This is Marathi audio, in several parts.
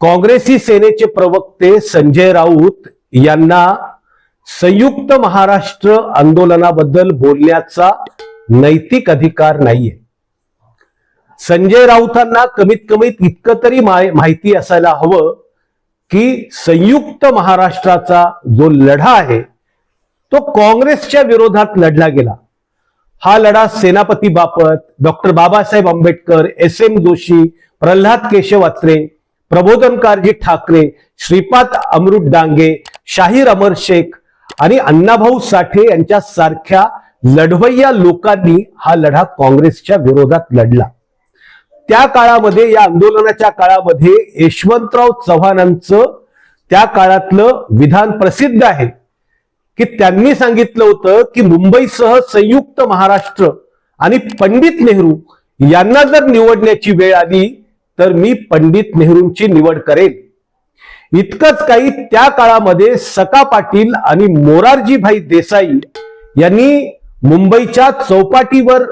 काँग्रेसी सेनेचे प्रवक्ते संजय राऊत यांना संयुक्त महाराष्ट्र आंदोलनाबद्दल बोलण्याचा नैतिक अधिकार नाहीये. संजय राऊतांना कमीत कमीत इतकं तरी माहिती असायला हवं की संयुक्त महाराष्ट्राचा जो लढा आहे तो काँग्रेसच्या विरोधात लढला गेला. हा लढा Senapati Bapat doctor Babasaheb Ambedkar S M Joshi Pralhad Keshav Atre प्रबोधनकारजी Thackeray Shripad Amrit Dange Shahir Amar Shaikh आणि अण्णाभाऊ साठे यांच्या सारख्या लढवय्या लोकांनी हा लढा काँग्रेसच्या विरोधात लढला. त्या काळामध्ये या आंदोलनाच्या काळामध्ये यशवंतराव चव्हाणांचं त्या काळातलं विधान प्रसिद्ध आहे की त्यांनी सांगितलं होतं की मुंबईसह संयुक्त महाराष्ट्र आणि पंडित नेहरू यांना जर निवडण्याची वेळ आली तर मी पंडित नेहरूंची निवड करेन. इतकंच काही त्या काळामध्ये सका पाटील आणि मोरारजीभाई देसाई यांनी मुंबईच्या चौपाटीवर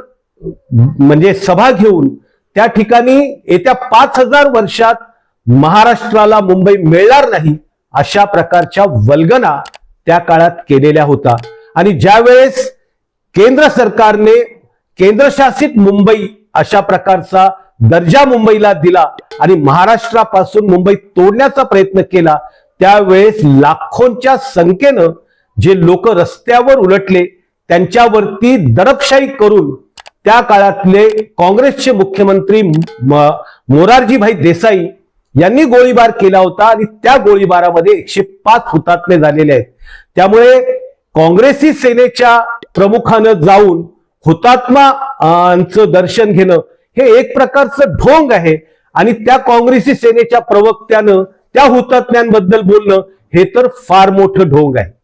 म्हणजे सभा घेऊन त्या ठिकाणी येत्या पाच हजार वर्षात महाराष्ट्राला मुंबई मिळणार नाही अशा प्रकारच्या वल्गना त्या काळात केलेल्या होता आणि ज्या वेळेस केंद्र सरकारने केंद्रशासित मुंबई अशा प्रकारचा दर्जा मुंबईला दिला आणि महाराष्ट्रापासून मुंबई तोडण्याचा प्रयत्न केला त्यावेळेस लाखोंच्या संख्येनं जे लोक रस्त्यावर उलटले त्यांच्यावरती दडपशाही करून त्या काळातले काँग्रेसचे मुख्यमंत्री मोरारजीभाई देसाई यांनी गोळीबार केला होता आणि त्या गोळीबारामध्ये एकशे पाच हुतात्मे झालेले आहेत. त्यामुळे काँग्रेसी सेनेच्या प्रमुखानं जाऊन हुतात्माचं दर्शन घेणं हे एक प्रकारचं ढोंग आहे. आणि त्या काँग्रेसी सेनेच्या प्रवक्त्यानं त्या हुतात्म्यांबद्दल बोलणं हे तर फार मोठं ढोंग आहे.